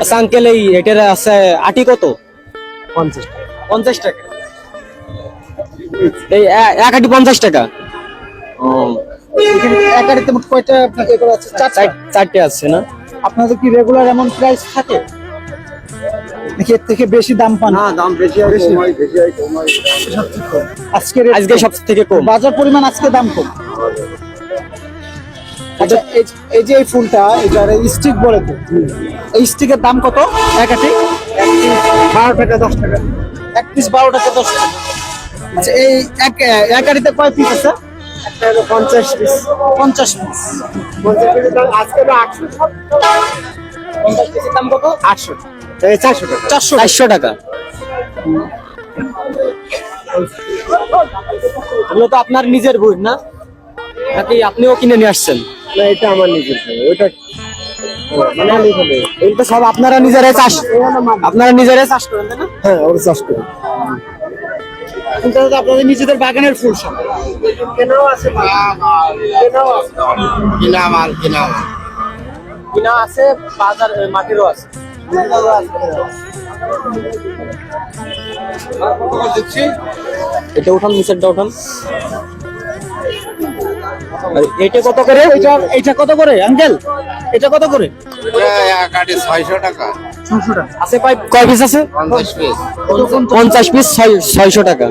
আচ্ছা আঙ্কেল এই এটার আছে আটি কত? পঞ্চাশ পঞ্চাশ টাকা। এই এক আটি পঞ্চাশ টাকা। এক আড়িতে মোট কয়টা আপনাকে করা আছে? চার- চারটে আছে না? আপনাদের কি রেগুলার এমন প্রাইস থাকে? নাকি এর থেকে বেশি দাম পান? না দাম বেশি হয় কমাই বেশি হয় কমাই। আজকের আজকে সব থেকে কম। বাজার পরিমাণ আজকে দাম কম। আচ্ছা এই- এই যে এই ফুলটা এটার স্টিক বলে তো এই স্টিকের দাম কত? এক আটি? বারো টাকা দশ টাকা। এক পিস বারো টাকা দশ টাকা। আচ্ছা এই এক এক আটিতে কয় পিস আছে? পঞ্চাশ পিস পঞ্চাশ পিস পঞ্চাশ পিসের দাম আজকে তো আটশো। পঞ্চাশ পিসের দাম কত? আটশো। চারশো টাকা। চারশো চারশো টাকা। এগুলো তো আপনার নিজের বই না? নাকি আপনিও কিনে নিয়ে আসছেন? না এটা আমার নিজের ওইটা মানে তো সব আপনারা নিজেরাই চাষ আপনারা নিজেরাই চাষ করেন তাই না? হ্যাঁ ওরা চাষ করি। এটা আপনাদের নিজেদের বাগানের ফুল সব। কেনাও আছে কিনা মাল কিনা কিনা আছে বাজার মাটিরও আছে। এটা উঠান নিচেরটা উঠান। এটা কত করে? এটা এটা কত করে আঙ্কেল? এটা কত করে? কাটে ছয়শো টাকা আছে কয় কয় পিস আছে? পঞ্চাশ পিস পঞ্চাশ পিস ছয়শো টাকা।